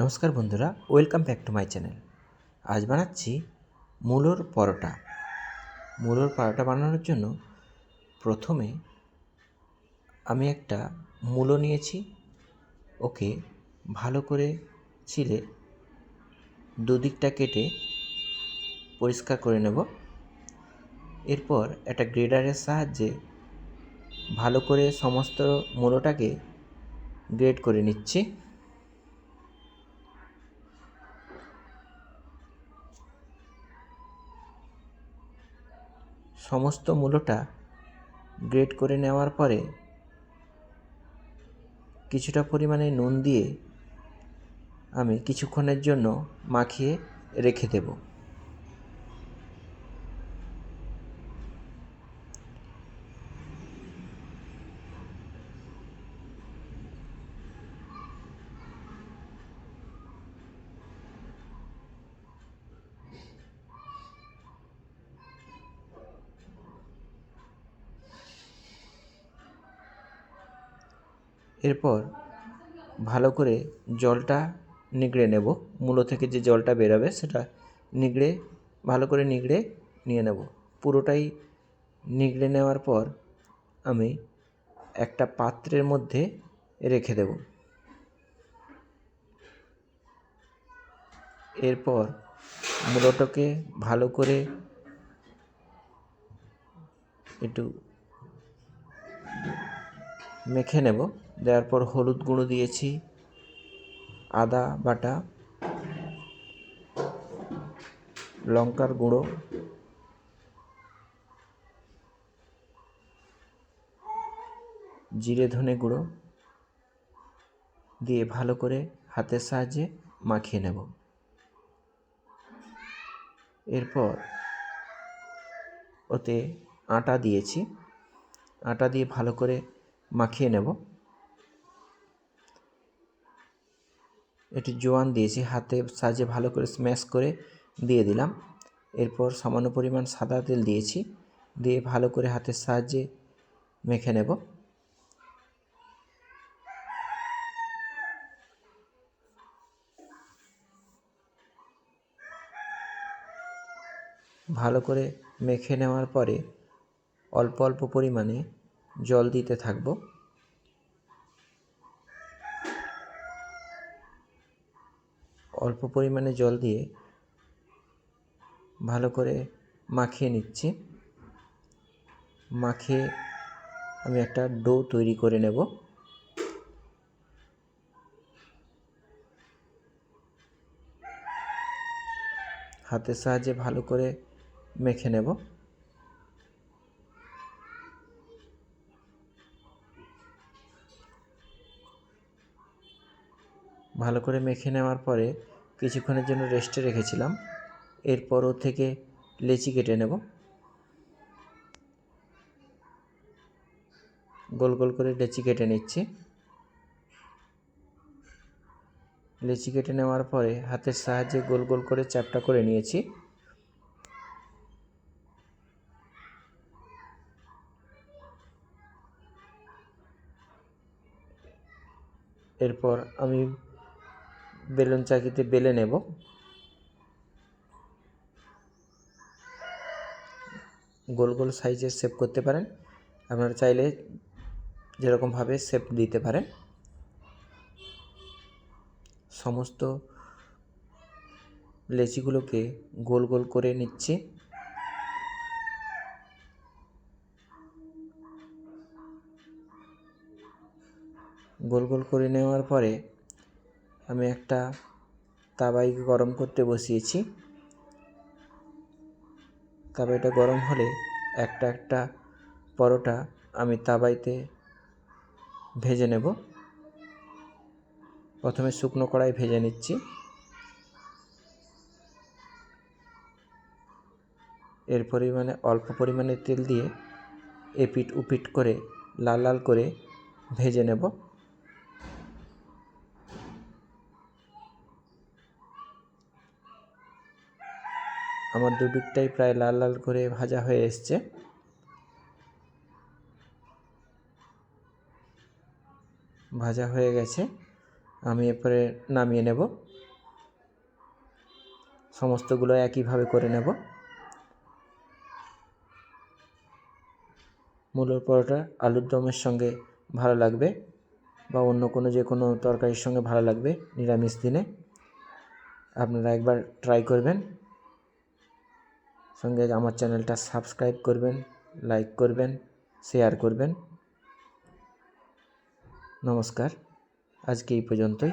নমস্কার বন্ধুরা, welcome back to my channel. আজ বানাচ্ছি মূলোর পরোটা। মূলোর পরোটা বানানোর জন্য প্রথমে আমি একটা মূলো নিয়েছি। ওকে ভালো করে ছিলে দুদিকটা কেটে পরিষ্কার করে নেব। এরপর একটা গ্রেডারের সাহায্যে ভালো করে সমস্ত মূলোটাকে গ্রেড করে নিচ্ছি। সমস্ত মূলোটা গ্রেট করে নেওয়ার পরে কিছুটা পরিমাণে নুন দিয়ে আমি কিছুক্ষণের জন্য মাখিয়ে রেখে দেব। এরপর ভালো করে জলটা নিগড়ে নেব। মূলো থেকে যে জলটা বেরোবে সেটা নিগড়ে, ভালো করে নিগড়ে নিয়ে নেব। পুরোটাই নিগড়ে নেওয়ার পর আমি একটা পাত্রের মধ্যে রেখে দেব। এরপর মূলোটাকে ভালো করে একটু মেখে নেব। দেওয়ার পর হলুদ গুঁড়ো দিয়েছি, আদা বাটা, লঙ্কার গুঁড়ো, জিরে ধনে গুঁড়ো দিয়ে ভালো করে হাতের সাহায্যে মাখিয়ে নেব। এরপর ওতে আটা দিয়েছি, আটা দিয়ে ভালো করে মাখিয়ে নেব। একটু জোয়ান দিয়েছি, হাতে সাহায্যে ভালো করে স্ম্যাশ করে দিয়ে দিলাম। এরপর সামান্য পরিমাণ সাদা তেল দিয়েছি, দিয়ে ভালো করে হাতের সাহায্যে মেখে নেব। ভালো করে মেখে নেওয়ার পরে অল্প অল্প পরিমাণে জল দিতে থাকব। অল্প পরিমাণে জল দিয়ে ভালো করে মাখিয়ে নিচ্ছি। মাখিয়ে আমি একটা ডো তৈরি করে নেব। হাতের সাহায্যে ভালো করে মেখে নেব। ভালো করে মেখে নেওয়ার পরে কিছুক্ষণের জন্য রেস্টে রেখেছিলাম। এরপর ও থেকে লেচি কেটে নেব। গোল গোল করে লেচি কেটে নিচ্ছি। লেচি কেটে নেওয়ার পরে হাতের সাহায্যে গোল গোল করে চ্যাপটা করে নিয়েছি। এরপর আমি বেলুন চাকিতে বেলে নেব। গোল গোল সাইজের শেপ করতে পারেন। আপনারা চাইলে যেরকমভাবে শেপ দিতে পারেন। সমস্ত লেচিগুলোকে গোল গোল করে নিচ্ছি। গোল গোল করে নেওয়ার পরে আমি একটা তাওয়াই গরম করতে বসিয়েছি। তাওয়াইটা গরম হলে একটা একটা পরোটা আমি তাওয়াইতে ভেজে নেব। প্রথমে শুকনো কড়াই ভেজে নিচ্ছি। এর পরিমাণে অল্প পরিমাণে তেল দিয়ে এপিট উপিট করে লাল লাল করে ভেজে নেব। আমার দুদিকটাই প্রায় লাল লাল করে ভাজা হয়ে এসছে। ভাজা হয়ে গেছে। আমি এরপরে নামিয়ে নেব। সমস্তগুলো একইভাবে করে নেব। মূলোর পরোটা আলুর দমের সঙ্গে ভালো লাগবে বা অন্য কোনো যে কোনো তরকারির সঙ্গে ভালো লাগবে নিরামিষ দিনে। আপনারা একবার ট্রাই করবেন। সঙ্গে আমার চ্যানেলটা সাবস্ক্রাইব করবেন লাইক করবেন শেয়ার করবেন। নমস্কার আজকে এই পর্যন্তই।